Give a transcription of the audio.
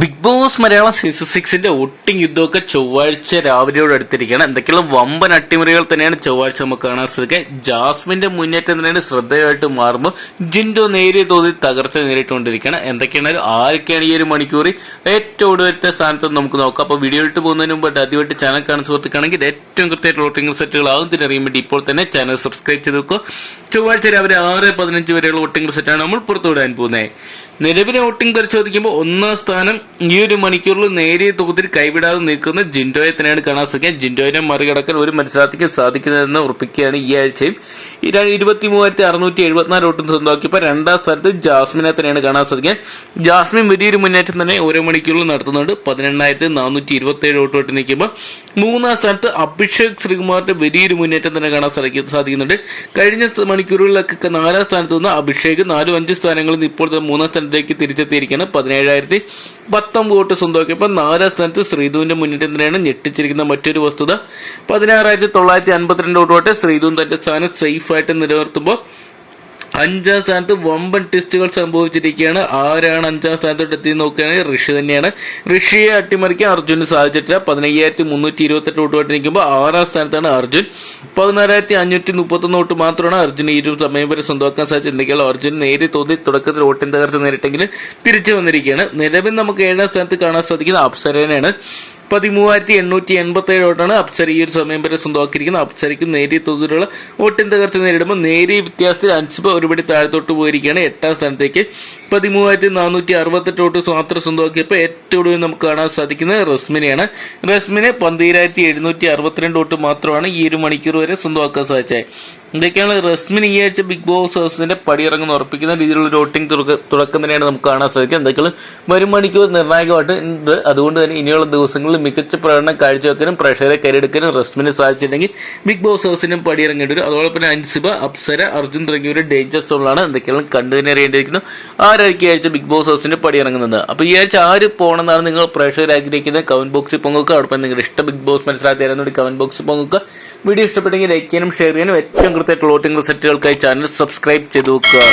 Big boss Malayalam season സിക്സിന്റെ ഒട്ടിങ് യുദ്ധമൊക്കെ ചൊവ്വാഴ്ച രാവിലെയോട് അടുത്തിരിക്കുകയാണ്. എന്തൊക്കെയുള്ള വമ്പൻ അട്ടിമറികൾ തന്നെയാണ് ചൊവ്വാഴ്ച നമുക്ക് കാണാൻ സാധിക്കുക. ജാസ്മിന്റെ മുന്നേറ്റം തന്നെയാണ് ശ്രദ്ധയായിട്ട് മാറുമ്പോൾ ജിൻഡോ നേരിയ തോതിൽ തകർച്ച നേരിട്ടുകൊണ്ടിരിക്കുകയാണ്. എന്തൊക്കെയാണെങ്കിലും ആരൊക്കെയാണ് ഈ ഒരു മണിക്കൂറിൽ ഏറ്റവും ഒടുവരുത്ത സ്ഥാനത്ത് നമുക്ക് നോക്കാം. അപ്പോൾ വീഡിയോ ഇട്ട് പോകുന്നതിന് മുമ്പ് ആദ്യമായിട്ട് ചാനൽ കാണാൻ സുഹൃത്തുക്കാണെങ്കിൽ ഏറ്റവും കൃത്യമായിട്ടുള്ള ആകുന്നതിന് അറിയാൻ വേണ്ടി ഇപ്പോൾ തന്നെ ചാനൽ സബ്സ്ക്രൈബ് ചെയ്ത് വെക്കുക. ചൊവ്വാഴ്ച രാവിലെ ആറ് പതിനഞ്ച് വരെയുള്ള വോട്ടിംഗ് സെറ്റാണ് നമ്മൾ പുറത്തുവിടാൻ പോകുന്നത്. നിലവിലെ വോട്ടിംഗ് പരിശോധിക്കുമ്പോൾ ഒന്നാം സ്ഥാനം ഈ ഒരു മണിക്കൂറിൽ നേരിയ തോതിൽ കൈവിടാതെ നിൽക്കുന്ന ജിൻഡോയെ തന്നെയാണ് കാണാൻ സാധിക്കുക. ജിൻഡോയിനെ മറികടക്കാൻ ഒരു മത്സരാർത്ഥിക്ക് സാധിക്കുന്നതെന്ന് ഉറപ്പിക്കുകയാണ് ഈ ആഴ്ചയും. ഇരുപത്തി മൂവായിരത്തി അറുന്നൂറ്റി എഴുപത്തിനാല് വോട്ടും സ്വന്തമാക്കിയപ്പോൾ രണ്ടാം സ്ഥാനത്ത് ജാസ്മിനെ തന്നെയാണ് കാണാൻ സാധിക്കുക. ജാസ്മിൻ വലിയൊരു മുന്നേറ്റം തന്നെ ഓരോ മണിക്കൂറിൽ നടത്തുന്നുണ്ട്. പതിനെണ്ണായിരത്തി നാനൂറ്റി ഇരുപത്തി ഏഴ് വോട്ട് വോട്ട് നിൽക്കുമ്പോൾ മൂന്നാം സ്ഥാനത്ത് അഭിഷേക് ശ്രീകുമാറിന്റെ വലിയൊരു മുന്നേറ്റം തന്നെ കാണാൻ സാധിക്കും- സാധിക്കുന്നുണ്ട്. കഴിഞ്ഞ മണിക്കൂറുകളിലൊക്കെ നാലാം സ്ഥാനത്ത് നിന്ന് അഭിഷേക് നാലും അഞ്ച് സ്ഥാനങ്ങളിൽ നിന്ന് ഇപ്പോൾ മൂന്നാം സ്ഥാനത്തേക്ക് തിരിച്ചെത്തിയിരിക്കുകയാണ്. പതിനേഴായിരത്തി പത്തൊമ്പത് വോട്ട് സ്വന്തമാക്കിയപ്പോൾ നാലാം സ്ഥാനത്ത് ശ്രീധുവിന്റെ മുന്നേറ്റം തന്നെയാണ് ഞെട്ടിച്ചിരിക്കുന്ന മറ്റൊരു വസ്തുത. പതിനാറായിരത്തി തൊള്ളായിരത്തി അൻപത്തിരണ്ട് വോട്ട് ശ്രീധുൻ തന്റെ സ്ഥാനം സേഫായിട്ട് നിലനിർത്തുമ്പോൾ അഞ്ചാം സ്ഥാനത്ത് വമ്പൻ ടെസ്റ്റുകൾ സംഭവിച്ചിരിക്കുകയാണ്. ആരാണ് അഞ്ചാം സ്ഥാനത്തോട്ട് എത്തി നോക്കുകയാണെങ്കിൽ ഋഷി തന്നെയാണ്. ഋഷിയെ അട്ടിമറിക്കാൻ അർജുന് സാധിച്ചിട്ടില്ല. പതിനയ്യായിരത്തി മുന്നൂറ്റി ഇരുപത്തെട്ട് വോട്ടുമായിട്ട് നിൽക്കുമ്പോൾ ആറാം സ്ഥാനത്താണ് അർജുൻ. പതിനാലായിരത്തി അഞ്ഞൂറ്റി മുപ്പത്തൊന്ന് വോട്ട് മാത്രമാണ് അർജുന് ഒരു സമയം വരെ സ്വന്തമാക്കാൻ സാധിച്ചത്. എന്തൊക്കെയാണ് അർജുൻ നേരിയ തോതിൽ തുടക്കത്തിൽ വോട്ടിൻ തകർച്ച നേരിട്ടെങ്കിലും തിരിച്ചു വന്നിരിക്കുകയാണ്. നിലവിൽ നമുക്ക് ഏഴാം സ്ഥാനത്ത് കാണാൻ സാധിക്കുന്ന അപ്സരേനാണ് പതിമൂവായിരത്തി എണ്ണൂറ്റി എൺപത്തി ഏഴ് വോട്ടാണ് അപ്സര. ഈ ഒരു സമയം വരെ സ്വന്തമാക്കിയിരിക്കുന്നത് അപ്സരിക്കും നേരിയ തോതിലുള്ള വോട്ടിൻ തകർച്ച നേരിടുമ്പോൾ നേരിയ വ്യത്യാസത്തിൽ അൻസിബ ഒരുപടി താഴത്തോട്ട് പോയിരിക്കുകയാണ്. എട്ടാം സ്ഥാനത്തേക്ക് പതിമൂവായിരത്തി നാനൂറ്റി അറുപത്തെട്ട് വോട്ട് സ്വാതന്ത്ര്യ സ്വന്തമാക്കിയപ്പോൾ ഏറ്റവും കൂടുതൽ നമുക്ക് കാണാൻ സാധിക്കുന്നത് റസ്മിനെയാണ്. റസ്മിനെ പന്തീരായിരത്തി എഴുന്നൂറ്റി അറുപത്തിരണ്ട് വോട്ട് മാത്രമാണ് ഈ ഒരു മണിക്കൂർ വരെ സ്വന്തമാക്കാൻ സാധിച്ചത്. ഇതൊക്കെയാണ് റസ്മിൻ ഈ ആഴ്ച ബിഗ് ബോസ് ഹൗസിന്റെ പടിയിറങ്ങുന്ന ഉറപ്പിക്കുന്ന രീതിയിലുള്ള വോട്ടിംഗ് തുടക്കം തന്നെയാണ് നമുക്ക് കാണാൻ സാധിക്കുക. എന്തൊക്കെയാണ് വരും മണിക്കൂർ നിർണായകമായിട്ട് ഉണ്ട് അതുകൊണ്ട് തന്നെ ഇനിയുള്ള ദിവസങ്ങളിൽ മികച്ച പ്രകടനം കാഴ്ചവെക്കാനും പ്രേക്ഷകരെ കരുതെടുക്കാനും റസ്മിന് സാധിച്ചില്ലെങ്കിൽ ബിഗ് ബോസ് ഹൗസിനും പടിയിറങ്ങേണ്ടി വരും. അതോടൊപ്പം അൻസിബ അപ്സര അർജുൻ തുടങ്ങിയവരുടെ ഡേഞ്ചർ സോണിലാണ് എന്തൊക്കെയാണ് കണ്ടു തന്നെ അറിയേണ്ടിയിരിക്കുന്നു. ആരായിരിക്കും ഈ ആഴ്ച ബിഗ് ബോസ് ഹൗസിന്റെ പടിയിറങ്ങുന്നത്? അപ്പോൾ ഈ ആഴ്ച ആര് പോകണമെന്നാണ് നിങ്ങൾ പ്രേക്ഷകർ ആഗ്രഹിക്കുന്നത്? കമന്റ് ബോക്സിൽ പൊങ്ങുക. അതോടൊപ്പം നിങ്ങളുടെ ഇഷ്ട ബിഗ് ബോസ് ആയിരുന്നുകൊണ്ട് കമന്റ് ബോക്സിൽ പൊങ്ങുക. വീഡിയോ ഇഷ്ടപ്പെട്ടെങ്കിൽ ലൈക്ക് ചെയ്യാനും ഷെയർ ചെയ്യാനും. ഏറ്റവും കൃത്യമായിട്ടുള്ള വോട്ടിംഗ് റിസൾട്ടുകൾക്കായി ചാനൽ സബ്സ്ക്രൈബ് ചെയ്ത് വെക്കുക.